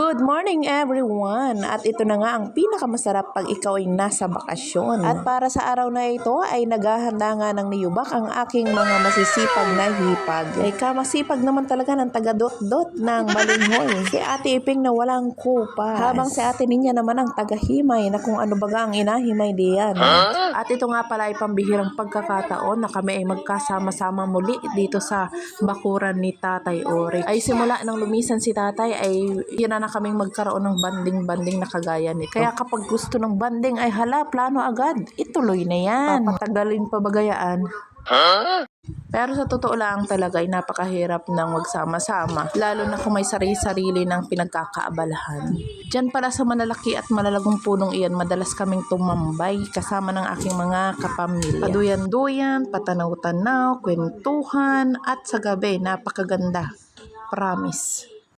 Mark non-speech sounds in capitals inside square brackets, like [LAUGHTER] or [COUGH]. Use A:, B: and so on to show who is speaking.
A: Good morning everyone! At ito na nga ang pinakamasarap pag ikaw ay nasa bakasyon. At para sa araw na ito ay naghahanda nga ng niyubak ang aking mga masisipag na hipag. Ay kamasipag naman talaga ng taga-dot-dot ng balinghoy. [LAUGHS] Si Ate Iping na walang kupas. Habang si Ate Ninya naman ang taga-himay na kung ano baga ang inahimay diyan. At ito nga pala ay pambihirang pagkakataon na kami ay magkasama-sama muli dito sa bakuran ni Tatay Ori. Ay simula nang lumisan si Tatay ay yun na kaming magkaroon ng banding-banding na kagaya nito. Kaya kapag gusto ng banding ay hala, plano agad. Ituloy na yan. Papatagalin pa bagayaan. Pero sa totoo lang talaga ay napakahirap ng magsama-sama. Lalo na kung may sarili-sarili ng pinagkakaabalahan. Diyan pala sa malalaki at malalagong punong iyan, madalas kaming tumambay kasama ng aking mga kapamilya. Paduyan-duyan, patanaw-tanaw, kwentuhan, at sa gabi, napakaganda. Promise.